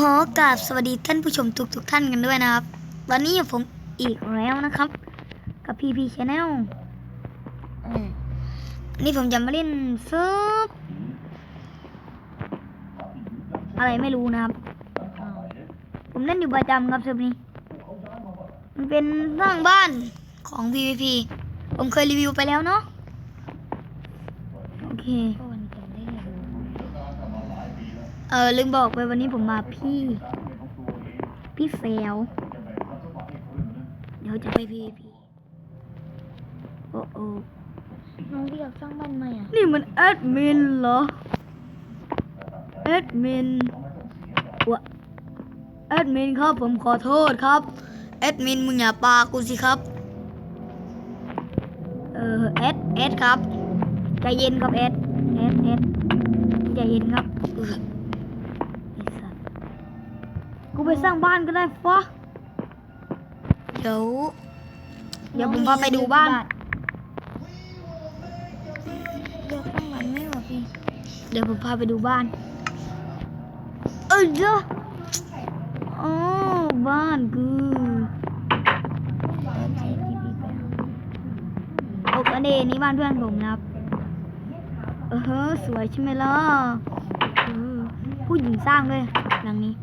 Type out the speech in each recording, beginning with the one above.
ขอกราบสวัสดีท่านผู้ชมทุกๆท่านกันด้วยนะครับ วันนี้ผมอีกแล้วนะครับ กับ PP Channel อืมนี่ผมจะมาเล่นเซิร์ฟอะไรไม่รู้นะครับ ผมเล่นอยู่ประจำครับเซิร์ฟนี้ มันเป็นสร้างบ้านของ PVP ผมเคยรีวิวไปแล้วเนาะโอเค เออลืมบอกไปวันนี้ผมมาพี่ พี่เฟลเดี๋ยวจะไป PVP โอ้โอ้น้องที่อยากสร้างบ้านใหม่อะ นี่มันแอดมินเหรอแอดมินวะแอดมินครับผมขอโทษครับแอดมินมึงอย่าปากูสิครับ เออแอดแอดครับใจเย็นครับแอดแอดแอดใจเย็นครับเออไอ้สัสกู ไปสร้างบ้านก็ได้ฟะเดี๋ยว เดี๋ยวผมพาไปดูบ้านอยากสร้างบ้านไม่หรอพี่เดี๋ยวผมพาไปดูบ้าน เอ้ยเจ้าอ๋อบ้านกูเปิดใช้ทีวีไปโอ้กันเดนี่บ้านเพื่อนผมนะครับเออเฮ้อสวยใช่ไหมล่ะเออผู้หญิงสร้างด้วยหลังนี้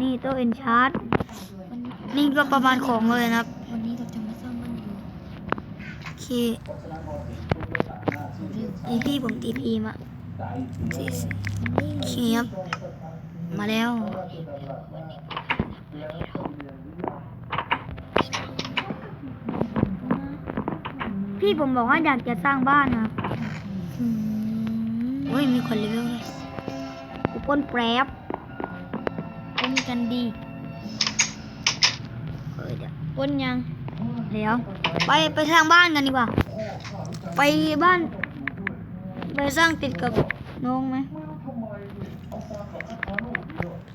นี่โต๊ะเอ็นชาร์ดวันนี้นี่ก็ประมาณของเลยนะครับ วันนี้เราจะมาสร้างบ้านอยู่โอเคนี่พี่ผมตีพีมาสี่สิบโอเคครับมาแล้วพี่ผมบอกว่าอยากจะสร้างบ้านนะโอ้ยมีคนรีวิวเลยกูก้นแปรบ กันดีเออเดี๋ยวปนยัง เดี๋ยว ไปไปสร้างบ้านกันดีกว่า ไปบ้าน ไปสร้างติดกับน้องไหม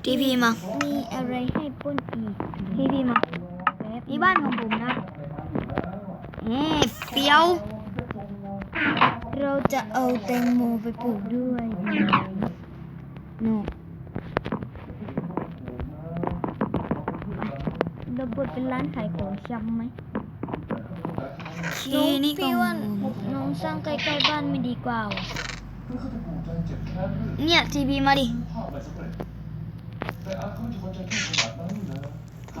ทีพีมา มีอะไรให้ปนอีกทีพีมานี่บ้านของผมนะเอ๊เฟี้ยว เราจะเอาแตงโมไปปลูกด้วยโน่ เราเปิดเป็นร้านขายของชำไหมทีนี่ก็พี่ว่าน้องสร้างใกล้ๆบ้านไม่ดีกว่าเหรอเนี่ยทีพีมาดิ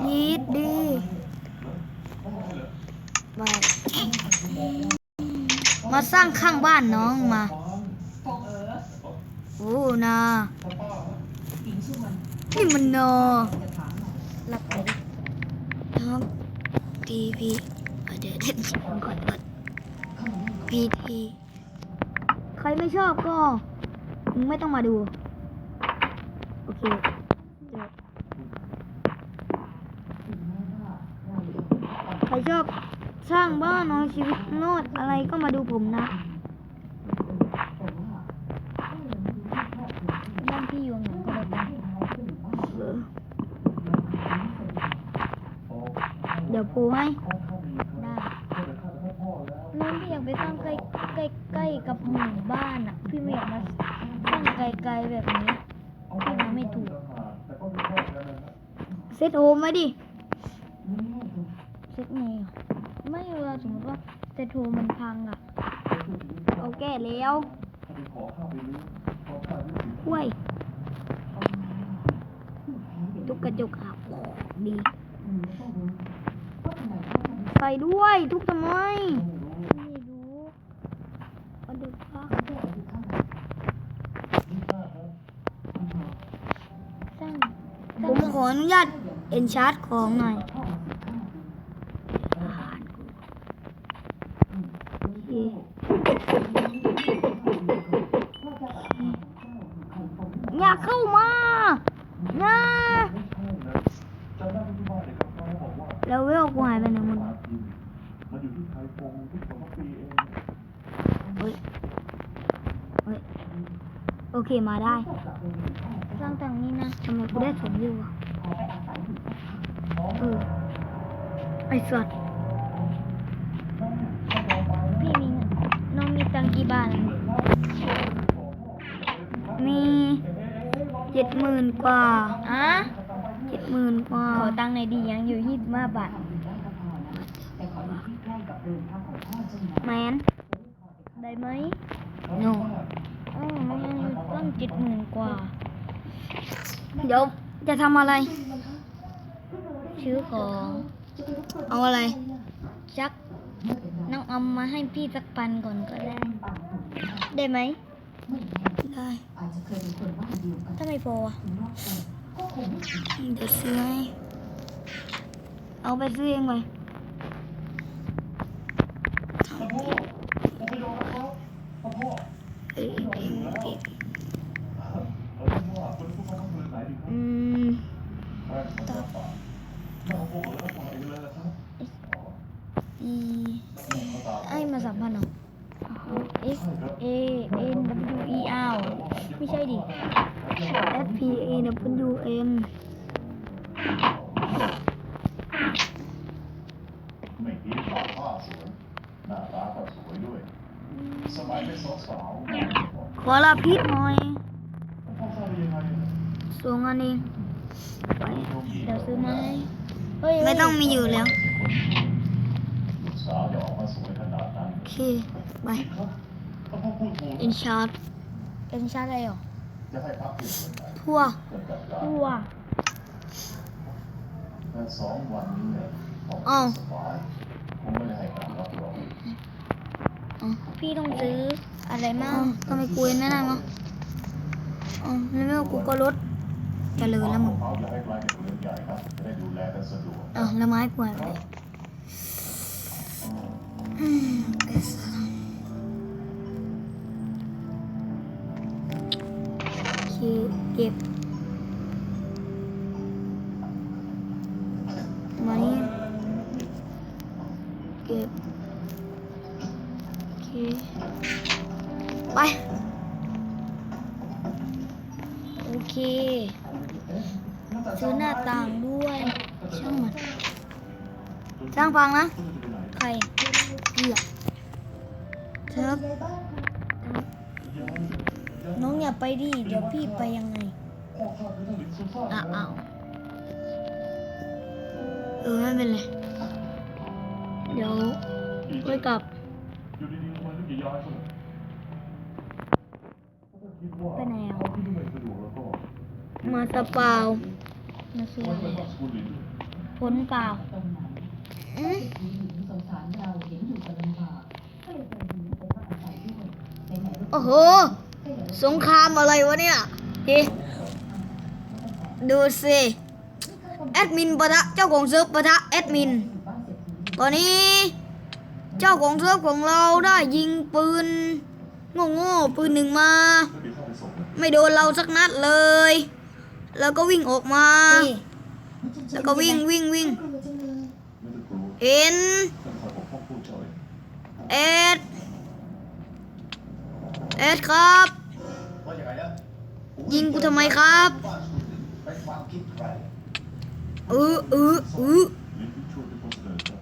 ยีดดีไปมาสร้างข้างบ้านน้องมาโอ้นานี่มันนอหลับไปดิ ครับทีพีเดี๋ยวเด็ดก่อนก่อนพีทีใครไม่ชอบก็มึงไม่ต้องมาดู โอเคใครชอบสร้างบ้านนอนชีวิตโนดอะไรก็มาดูผมนะ บ้านพี่อยู่หนังก็เลยกัน เออ เดี๋ยวปูให้ได้น้องพี่อยากไปสร้างใกล้ใกล้ใกล้กับหมู่บ้านอะ พี่ไม่อยากมาสร้างไกลๆแบบนี้พี่มาไม่ถูกเซตโฮมไว้ดิเซ็ตไงไม่เวลาสมมติว่าเซตโทรมันพังอะโอเคแล้วห้วย ทุกกระจกหักดี ใส่ด้วยทุกทำไมไม่รู้เอาเด็กพักสร้างผมขออนุญาตเอ็นชาร์จของหน่อยโอเคอย่าเข้ามานะแล้วเวลกูหายไปไหนหมดเฮ้ยเฮ้ยโอ เคมาได้สร้างทางนี้นะทำไมกูได้สองวิวอะเออไอ้สัตว์พี่มีเงินน้องมีตังค์กี่บาทอะมีเจ็ดหมื่นกว่าอะเจ็ดหมื่นกว่า ขอตังค์หน่อยดียังอยู่ยี่สิบห้าบาทแมนได้ไหมโน อ๋อน้องยังอยู่ตั้ง เจ็ดหมื่นกว่า เดี๋ยวจะทำอะไร ซื้อของ เอาอะไรจักน้องเอามาให้พี่สักพันก่อนก็ได้ ได้ไหมได้ถ้าไม่พออะเดี๋ยวซื้อให้เอาไปซื้อเองไปเอ้ยเอ้ยเอ้ยอืม อี ไอ้มาสามพันเหรอ S A N W E R ไม่ใช่ดิ S P A W M ไม่คิดว่าผ้าสวยหน้าตาก็สวยด้วย สมัยเป็นสาวๆแม่บอกขอลาพิษหน่อย พ่อทราบได้ยังไง ส่งอันเองไป โยมหญิง เดี๋ยวซื้อมาให้เฮ้ย ไม่ต้องมีอยู่แล้วลูกสาวจะออกมาสวยขนาดนั้นโอเค ไปครับถ้าพ่อพูดถูกอินชาร์ดเป็นชาติอะไรหรอจะให้พักเพียงคนไหนทั่วเกิดกับการทั่วแค่สองวันนี้เนี่ยผมอ้าวสบายผมไม่ได้ให้การรับรองอ๋อพี่ต้องซื้ออะไรมั่อ้างวทำไมกูเองไม่ได้มั้งอ๋อแล้วไม่ว่ากูก็ลด เจริญแล้วมึงเขาจะให้กลายเป็นเรื่องใหญ่ครับจะได้ดูแลกันสะดวกอ้าวแล้วไม้กูหายไปไหนอืมไอ้สัสโอเคเก็บมานี่เก็บโอเคไปโอเค ซื้อหน้าต่างด้วย ช่างมันช่างฟังนะใครเหี้ยเทิบน้องอย่าไปดิเดี๋ยวพี่ไปยังไงอ้าวเออไม่เป็นไรเดี๋ยวค่อยกลับไปไหนอะที่ไม่สะดวกแล้วก็มาสเปล่า มาซื้อผลเปล่าอืมโอ้โห สงครามอะไรวะเนี่ยเฮ้ดูสิแอดมินปะทะเจ้าของเซิร์ฟปะทะแอดมิน ตอนนี้ เจ้าของเซิร์ฟของเราได้ยิงปืนโง่ๆปืนหนึ่งมา ไม่โดนเราสักนัดเลย แล้วก็วิ่งออกมาพี่แล้วก็วิ่งวิ่งวิ่งไม่ต้องกลัวเอ็นต้องคอยปกป้องผู้เจ้าเองเอ็ดเอ็ดครับว่าอย่างไรนะยิงกูทำไมครับบ้านสกุลลินไปฟังคิดใครเออเออเออลินที่ช่วยเป็นคนเสนอครับ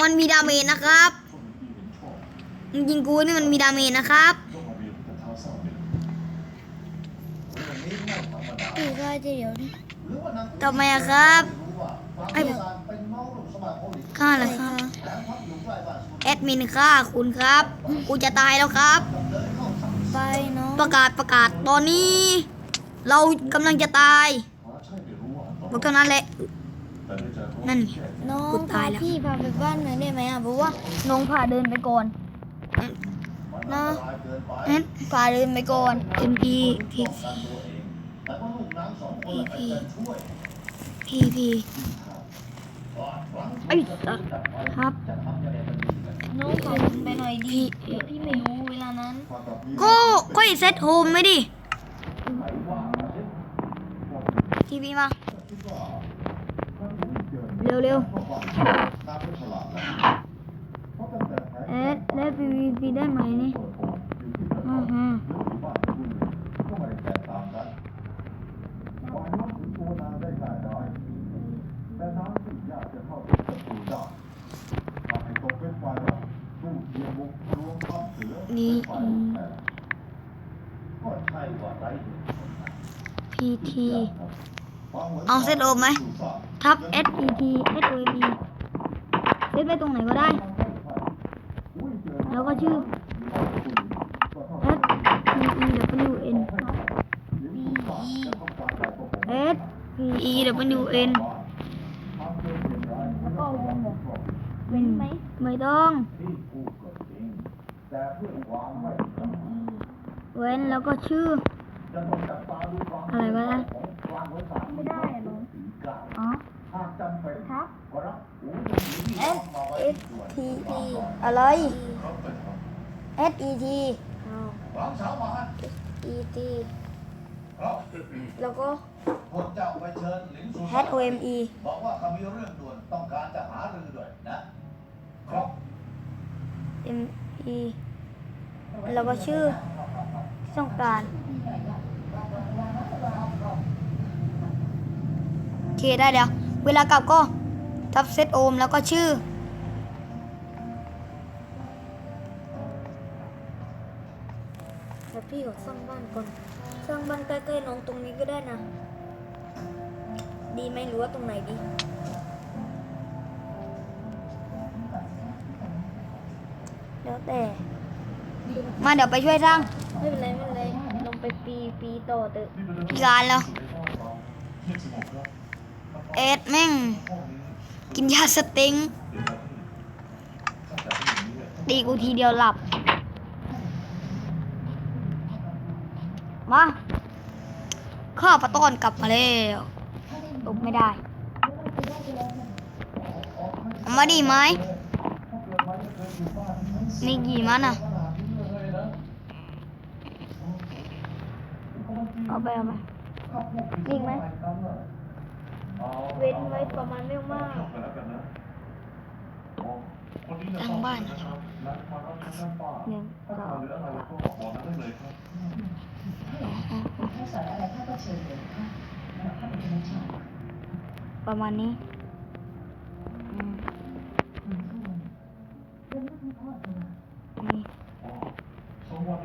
มันมีดาเมจนะครับคนที่เห็นชอบมึงยิงกูนี่มันมีดาเมจนะครับ ต้องมาเรียนกับเท้าเศร้าเนี่ยวันนี้ไม่ ธรรมดาพี่ก็จะเดี๋ยวนี้หรือว่านางทำไมอะครับรู้ว่าความไอ้ต้องการเป็นน้องลูกสมาคมหรือฆ่าเหรอครับแถมพักอยู่ใกล้บ้านสกุลแอดมินฆ่าคุณครับ กูจะตายแล้วครับ ไปเนาะประกาศประกาศตอนนี้ เรากำลังจะตายฟ้าใช่ไม่รู้ว่าเพราะฉะนั้นแหละแต่ได้เจอเขานั่นไงน้องกูพาตายแล้วพี่พาไปบ้านหน่อยได้ไหมอะเพราะว่าน้องพาเดินไปก่อนมันอันตรายเกินไปเอ็ดพาเดินไปก่อนเอ็มพีพีป้องกันตัวเองแต่ว่า ลูกน้ำสองคนน่ะไปจะช่วยพีพีก่อนหวังไอ้สัสครับจะทำจะได้มันดีกันน้องพาผมไปหน่อยดีเดี๋ยวพี่ไม่รู้เวลานั้นความแบบนี้ก็ก็เซตโฮมไหมดิทีวีมา เร็วเร็วตามเป็นฉลาดนะเพราะตั้งแต่แพ้ๆเอ็ดเล่นพีวีพีได้ไหมนี่เปิดโอ่งอยู่ที่กระอืท่ออมฮึ หรือที่บ้านคุณเลยก็ไม่ได้แตกต่างกันฝ่ายน้องถึงตัวนางได้ง่ายดายแต่น้ำที่ยากจะเข้าถึงศัตรูได้ทำให้ตกเป็นฝ่ายรับตู้เทียมบุกรวมทัพเสือ นี่ ฝ่าย อืม แพ้ก็ใช่ว่าไร้ เหตุผลนะเพ PT เอาเซตโอมไหมทับ S E T S O M E เซตไปตรงไหนก็ได้ แล้วก็ชื่อ S P E W N S P E W N แล้วก็วงบอกเว้นไหมไม่ต้องแต่เพื่อความไม่สำคัญเว้นแล้วก็ชื่อจะต้ องจับตาดูความอะไรก็ได้ของกลางไว้สามไม่ได้อะน้องสีกลางอ๋อหากจำเป็นครับก็รับหูยังมีที่ต้องมาไว้ที่ส่วน T E อะไร S E T วางเสามา E T ครับแล้วก็พวกเจ้าไปเชิญหลินสุ H O M E บอกว่าเขามีเรื่องด่วนต้องการจะหารือด้วยนะครับ M E แล้วก็ชื่อต้องการโอ เคได้เดี๋ยวเวลากลับก็ทับเซตโอมแล้วก็ชื่อ แล้วพี่ก็สร้างบ้านก่อน สร้างบ้านใกล้ๆน้องตรงนี้ก็ได้นะ ดีไหมหรือว่าตรงไหนดี แล้วแต่ มาเดี๋ยวไปช่วยสร้าง ไม่เป็นไรไม่เป็นไร ลงไปปีปีต่อเถอะพิการแล้ว เอ็ดแม่ง กินยาสเต็งตีกูทีเดียวหลับ มาข้าปะต้อนกลับมาแล้วลุกไม่ได้เอามาดีไหมนี่กี่มันอะ เอาไปเอาไปจริงไหม เว้นไว้ประมาณไม่มากตั้งบ้านนะครับหนึ่งสองประมาณนี้อืมนี่สองวัน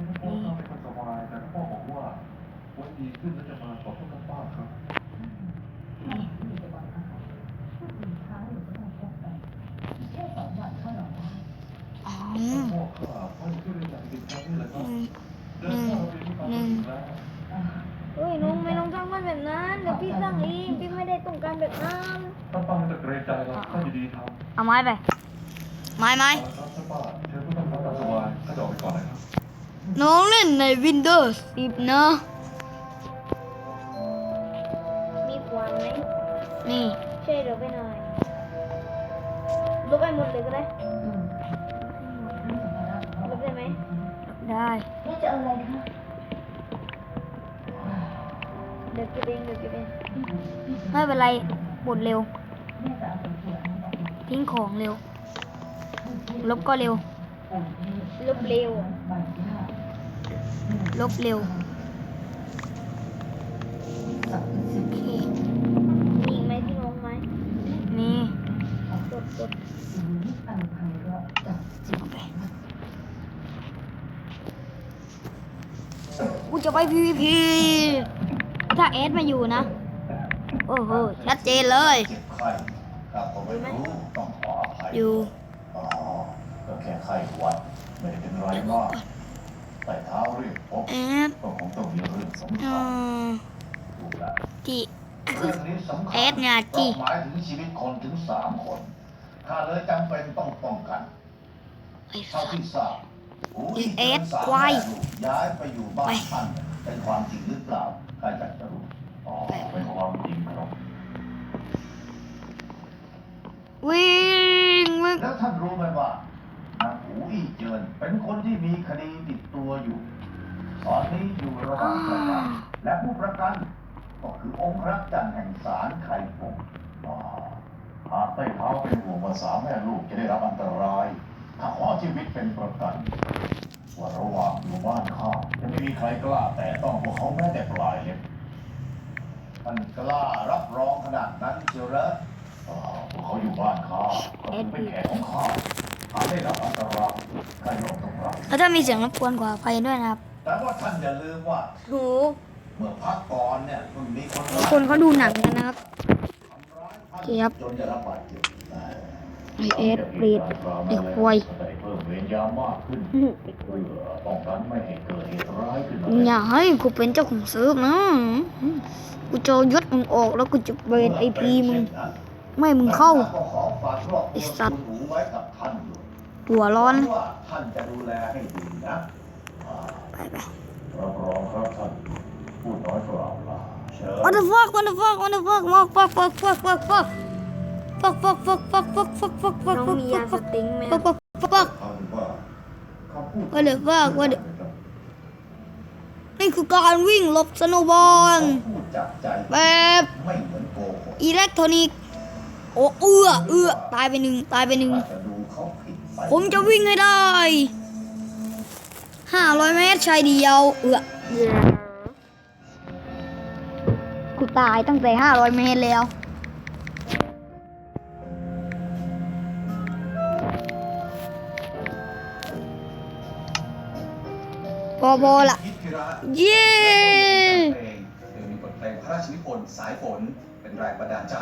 ม้ไป ไม้ไม้ครับท่านป้าเชิญผู้ทำความสบายข้าจะออกไปก่อนนะครับน้องเล่นใน Windows 10นะมีขวานไหมนี่ช่วยเดี๋ยวไปหน่อยลบไปหมดเลยก็ได้ลบได้ไหมได้นี่จะเอาอะไรคะเดี๋ยวเก็บเองเดี๋ยวเก็บเองไม่เป็นไรบดเร็ว ทิ้งของเร็ว ลบก็เร็ว ลบเร็ว ลบเร็วโอเคมีอีกไหมที่น้องไหมมีกดกดเอาไปกูจะไป PVP ถ้าเอสมาอยู่นะ โอ้โห ชัดเจนเลย เจ็บไข้ข้าก็ไม่รู้ต้องขออภัยอยู่อ๋อก็แค่ไข้หวัดไม่ได้เป็นไรมากแต่เท้าเรียกพบเอสก็คงต้องมีเรื่องสำอืคัญมถูกแล้วจีเรื่องนี้สำคัญเอสเนี่ยจิเพราะหมายถึงชีวิตคนถึงสามคนข้าเลยจำเป็นต้องป้องกันไอ้เท่าสัสที่ทราบหูอีที่เอสเกินสามควายแม่ลูกย้ายไปอยู่บ้าไปนท่านเป็นความจริงหรือเปล่าข้าอยากจะรู้อ๋อเป็นความจริงครับ วิ่งวิ่งแล้วท่านรู้ไหมว่านางหูอี้เจินเป็นคนที่มีคดีติดตัวอยู่ ตอนนี้อยู่ระหว่างประกันและผู้ประกันก็คือองค์พระจันทร์แห่งศาลไข่ฟงอ๋อหากใต้เท้าเป็นห่วงว่าสามแม่ลูกจะได้รับอันตรายถ้าขอชีวิตเป็นประกันว่าระหว่างอยู่บ้านข้าจะไม่มีใครกล้าแต่ต้องพวกเขาแม้แต่ปลายเล็บท่านกล้ารับรองขนาดนั้นเชียวเหรออ๋อพวก เขาอยู่บ้านข้าก็ถือเป็นแขกของข้าหากได้รับอันตรายข้ายอมต้องรับแล้วถ้ามีเสียงรบกวนขออภัยด้วยนะครับ แต่ว่าท่านอย่าลืมว่าหูเมื่อพักก่อนเนี่ยเพิ่งมีคนทุกคนเขาดูหนังกันนะครับโอเคครับจนจะรับบาดเจ็บไอเอสเปรตไอควายได้เพิ่มเวรยามมากขึ้นเพื่อป้องกันไม่ให้เกิดเหตุร้ายขึ้นมาอย่าให้กูเป็นเจ้าของเซิร์ฟนะ กูจะยศมึงออกแล้วกูจะเบนไอพีมึง ไม่ให้มึงเข้าก็ขอฝากครอบครัวไอ้สัตว์คุณหนูไว้กับท่านอยู่หัวร้อนว่าท่านจะดูแลให้ดีนะอ่าไปไปรับรองครับท่านพูดน้อยกล่าวลาเชิญ What the fuck What the fuck What the fuck fuck fuck fuck fuck fuck fuck fuck fuck fuck fuck fuck fuck fuck fuck น้องมียาสติงไหม fuck fuck fuck fuck เอาเป็นว่าคำพูด What the fuck What the นี่คือการวิ่งหลบสโนว์บอลพูดจากใจแบบไม่เหมือนโกหกอิเล็กทรอนิกส์ โอ้เอื้อเอื้อตายไปหนึ่งตายไปหนึ่งอาจจะดูเขาผิดไปผมจะวิ่งให้ได้ห้าร้อยเมตรชายเดียว เอื้อกูตายตั้งแต่ห้าร้อยเมตรแล้วพอพอละยิทธิระเย้เพลงโดยมีบทเพลงพระราชนิพนธ์สายฝนเป็นแรงบันดาลใจ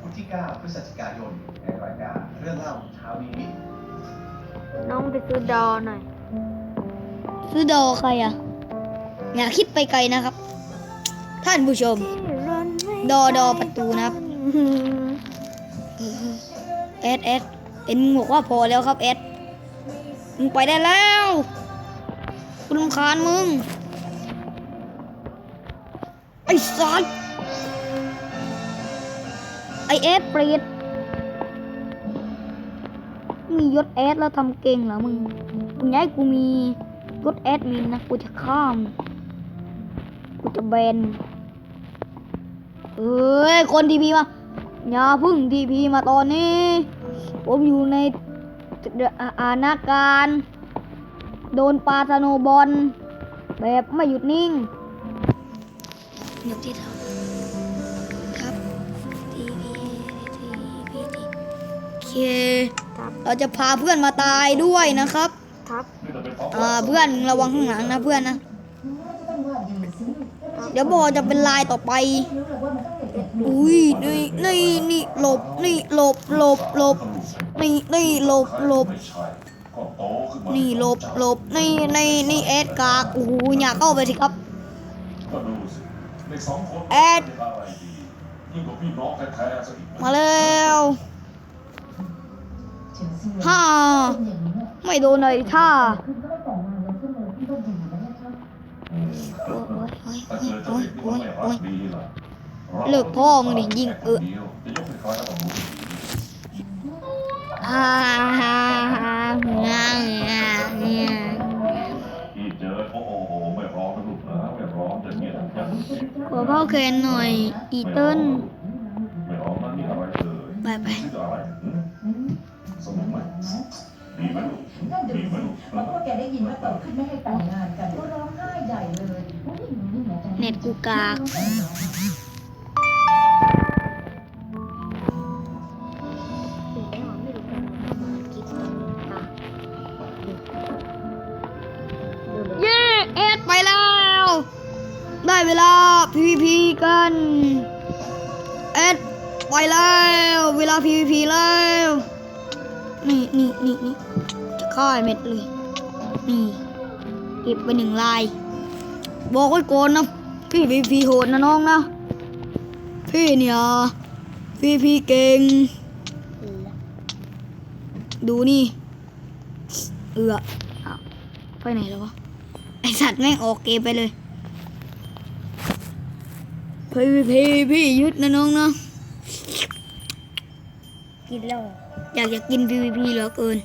พุธที่ 9 พฤศจิกายน ในรายการเรื่องเล่าเช้านี้ น้องไปซื้อดอหน่อย ซื้อดอใครอะ อย่าคิดไปไกลนะครับ ท่านผู้ชม ดอดอประตูนะครับ เอสเอสเอ็นมึงบอกว่าพอแล้วครับเอสมึงไปได้แล้วกูรำคาญมึง ไอ้สัส ไอเอสเปรตมียศเอสแล้วทำเก่งเหรอมึงมึงอย้ายกูมียศแอดมินนะกูจะข้ามกูจะแบนเอ้ยคนทีพีมาอย่าพึ่งทีพีมาตอนนี้ ผมอยู่ในอาอาณาการโดนปาสโนบอลแบบไม่หยุดนิ่งยกที่เท้า เคเราจะพาเพื่อนมาตายด้วยนะครับ ครับอ่าเพื่อนระวังข้างหลังนะเพื่อนนะ เดี๋ยวบอกจะเป็นลายต่อไป อุ้ยนี่นี่นี่หลบนี่หลบหลบหลบนี่นี่หลบหลบไม่ใช่ก็โตขึ้นมานี่หลบหลบนี่นี่นี่แอดกากโอ้โหอย่าเข้าไปสิครับก็ดูสิในสองคนแอดเป็นอะไรดียิ่งกว่าพี่น้องแท้ๆซะอีกมาแล้ว ฮ่าไม่โดนเลยท่าเลิกพ่อมึงดิยิงเออฮ่าฮ่าฮ่าฮ่าขอพ่อเคนหน่อย อีเติ้ลไปไป ไหมดีไหมลูกนั่นเดี๋ยวดีไหมสิลูกเพราะว่าแกได้ยินว่าต่อขึ้นไม่ให้แต่งงานกันก็ร้องไห้ใหญ่เลยผู้หญิงนี่นะจ๊ะเน็ตกูกากเย้เอ็ดไปแล้ว ได้เวลา PVP กัน เอ็ดไปแล้ว เวลา PVP แล้ว นี่นี่นี่นี่จะฆ่าไอ้เม็ดเลย นี่ เก็บไปหนึ่งลาย บอกไว้ก่อนนะ พี่ PVP โหดนะน้องนะ พี่เนี่ย PVP เก่ง ดูนี่ เอือไปไหนแล้ววะ ไอสัตว์แม่งออกเกมไปเลย PVP พี่ยึดนะน้องนะกินแล้ว อยากจะกิน PVP เหลือเกิน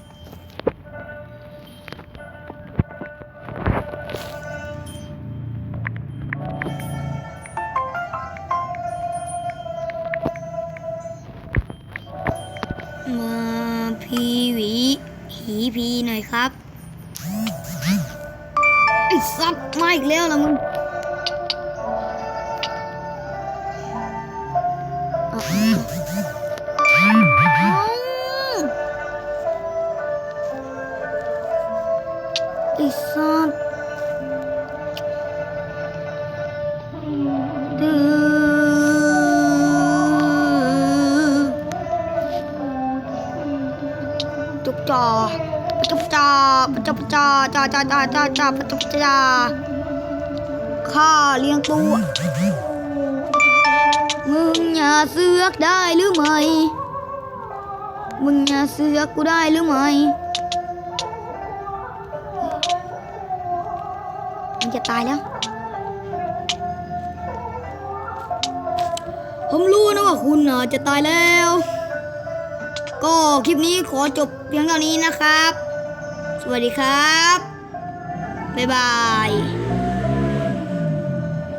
มาพีวีหีพีหน่อยครับ ไอ้สัตว์มาอีกแล้วนะมึง ปะจาปะจาจาจาจาจาจาปะจาปะจาข้าเลี้ยงตัว มึงอย่าเสือกได้หรือไม่ มึงอย่าเสือกกูได้หรือไม่มันจะตายแล้ว ผมรู้นะว่าคุณน่ะจะตายแล้ว ก็คลิปนี้ขอจบ เพียงเท่านี้นะครับ สวัสดีครับ บ๊ายบาย